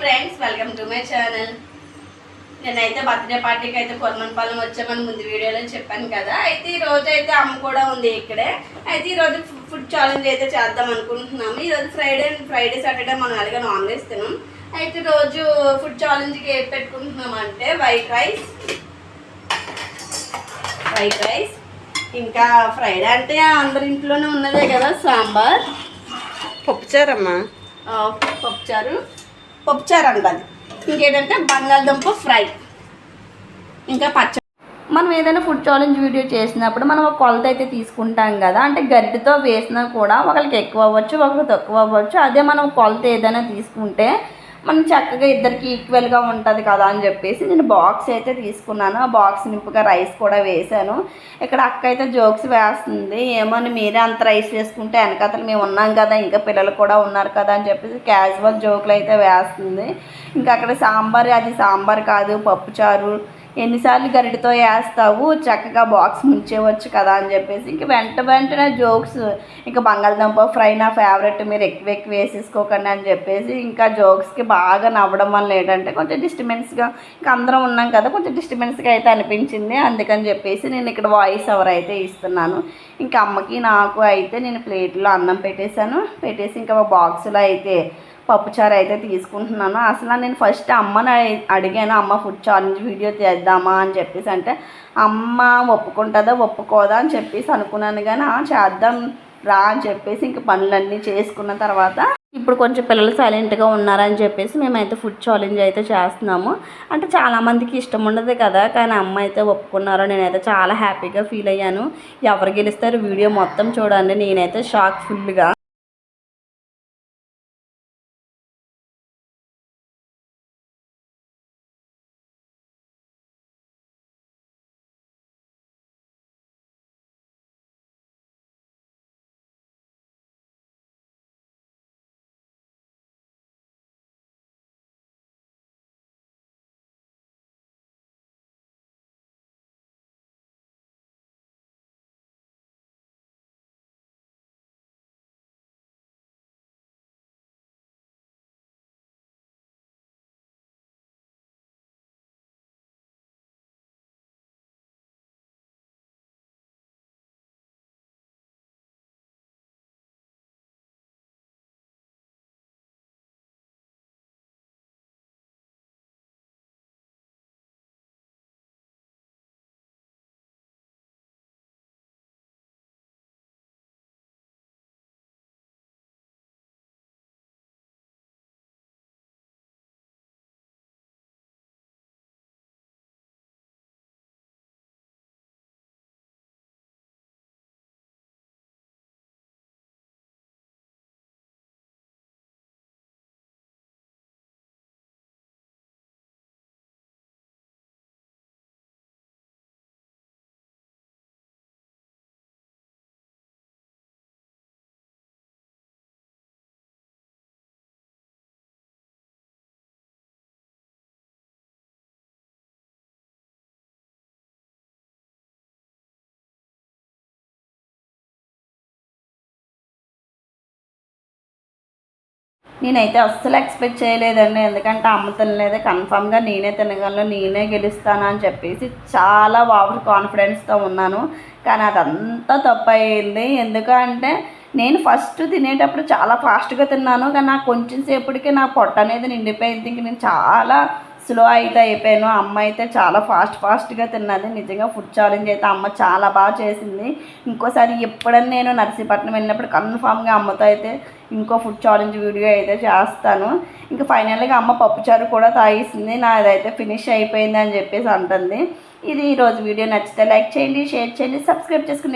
Friends welcome to my channel. నేనైతే birthday పార్టీకి అయితే కొరమనపాలెం వచ్చామని ముందు వీడియోలో చెప్పాను కదా. అయితే ఈ రోజు అయితే అమ్మ కూడా ఉంది ఇక్కడే. అయితే ఈ రోజు ఫుడ్ ఛాలెంజ్ అయితే చేద్దాం అనుకుంటున్నాము. ఈ రోజు ఫ్రైడే ఫ్రైడే సాటర్డే మనం అలాగే నాన్ వెజ్ తినాం. అయితే రోజు ఫుడ్ ఛాలెంజ్కి ఏం పెట్టుకుంటున్నాం అంటే వైట్ రైస్ వైట్ రైస్ ఇంకా ఫ్రైడే అంటే అందరి ఇంట్లోనే ఉన్నదే కదా సాంబార్. పప్పుచారమ్మా పప్పుచారు పప్పుచారు అంటది ఇంకేంటంటే బంగాళదుంప ఫ్రై. ఇంకా పచ్చ మనం ఏదైనా ఫుడ్ ఛాలెంజ్ వీడియో చేసినప్పుడు మనం ఒక కొలత అయితే తీసుకుంటాం కదా. అంటే గడ్డితో వేసినా కూడా ఒకరికి ఎక్కువ అవ్వచ్చు ఒకరికి తక్కువ అవ్వచ్చు. అదే మనం కొలత ఏదైనా తీసుకుంటే మనం చక్కగా ఇద్దరికి ఈక్వల్గా ఉంటుంది కదా అని చెప్పేసి నేను బాక్స్ అయితే తీసుకున్నాను. ఆ బాక్స్ నింపుగా రైస్ కూడా వేశాను. ఇక్కడ అక్క అయితే జోక్స్ వేస్తుంది. ఏమో అని మీరే అంత రైస్ వేసుకుంటే వెనకతలు మేము ఉన్నాం కదా ఇంకా పిల్లలు కూడా ఉన్నారు కదా అని చెప్పేసి క్యాజువల్ జోకులు అయితే వేస్తుంది. ఇంకా అక్కడ సాంబార్ అది సాంబార్ కాదు పప్పుచారు ఎన్నిసార్లు గరిటతో వేస్తావు చక్కగా బాక్స్ ముంచేవచ్చు కదా అని చెప్పేసి. ఇంక వెంట వెంటనే జోక్స్ ఇంకా బంగాళదుంప ఫ్రై నా ఫేవరెట్ మీరు ఎక్కువ ఎక్కువ వేసేసుకోకండి అని చెప్పేసి ఇంకా జోక్స్కి బాగా నవ్వడం వల్ల ఏంటంటే కొంచెం డిస్టర్బెన్స్గా ఇంకా అందరం ఉన్నాం కదా కొంచెం డిస్టర్బెన్స్గా అయితే అనిపించింది. అందుకని చెప్పేసి నేను ఇక్కడ వాయిస్ ఓవర్ అయితే ఇస్తున్నాను. ఇంకా అమ్మకి నాకు అయితే నేను ప్లేట్లో అన్నం పెట్టేశాను. పెట్టేసి ఇంకా బాక్స్లో అయితే పప్పుచారు అయితే తీసుకుంటున్నాను. అసలు నేను ఫస్ట్ అమ్మని అడిగాను అమ్మ ఫుడ్ ఛాలెంజ్ వీడియో చేద్దామా? అని చెప్పేసి అంటే అమ్మ ఒప్పుకుంటుందా ఒప్పుకోదా? అని చెప్పేసి అనుకున్నాను. కానీ "ఆ, చేద్దాం రా అని చెప్పేసి ఇంక పనులన్నీ చేసుకున్న తర్వాత ఇప్పుడు కొంచెం పిల్లలు సైలెంట్గా ఉన్నారని చెప్పేసి మేమైతే ఫుడ్ ఛాలెంజ్ అయితే చేస్తున్నాము. అంటే చాలామందికి ఇష్టం ఉండదు కదా. కానీ అమ్మ అయితే ఒప్పుకున్నారు. నేనైతే చాలా హ్యాపీగా ఫీల్ అయ్యాను. ఎవరు గెలుస్తారు వీడియో మొత్తం చూడండి. నేనైతే షాక్ ఫుల్గా నేనైతే అస్సలు ఎక్స్పెక్ట్ చేయలేదండి. ఎందుకంటే అమ్మ తినలేదు. కన్ఫామ్గా నేనే తినగలను. నేనే గెలుస్తాను అని చెప్పేసి చాలా ఓవర్ కాన్ఫిడెన్స్తో ఉన్నాను. కానీ అదంతా తప్పు అయింది ఎందుకంటే నేను ఫస్ట్ తినేటప్పుడు చాలా ఫాస్ట్గా తిన్నాను. కానీ నాకు కొంచెం సేపటికి నా పొట్ట అనేది నిండిపోయింది. ఇంక నేను చాలా స్లో అయితే అయిపోయాను. అమ్మ అయితే చాలా ఫాస్ట్ ఫాస్ట్గా తిన్నది. నిజంగా ఫుడ్ ఛాలెంజ్ అయితే అమ్మ చాలా బాగా చేసింది. ఇంకోసారి ఎప్పుడైనా నేను నర్సీపట్నం వెళ్ళినప్పుడు కన్ఫామ్గా అమ్మతో అయితే ఇంకో ఫుడ్ ఛాలెంజ్ వీడియో అయితే చేస్తాను. ఇంకా ఫైనల్గా అమ్మ పప్పుచారు కూడా తాగేసింది. నాదైతే ఫినిష్ అయిపోయింది అని చెప్పేసి అంటుంది. ఇది ఈరోజు వీడియో. నచ్చితే లైక్ చేయండి షేర్ చేయండి సబ్స్క్రైబ్ చేసుకుని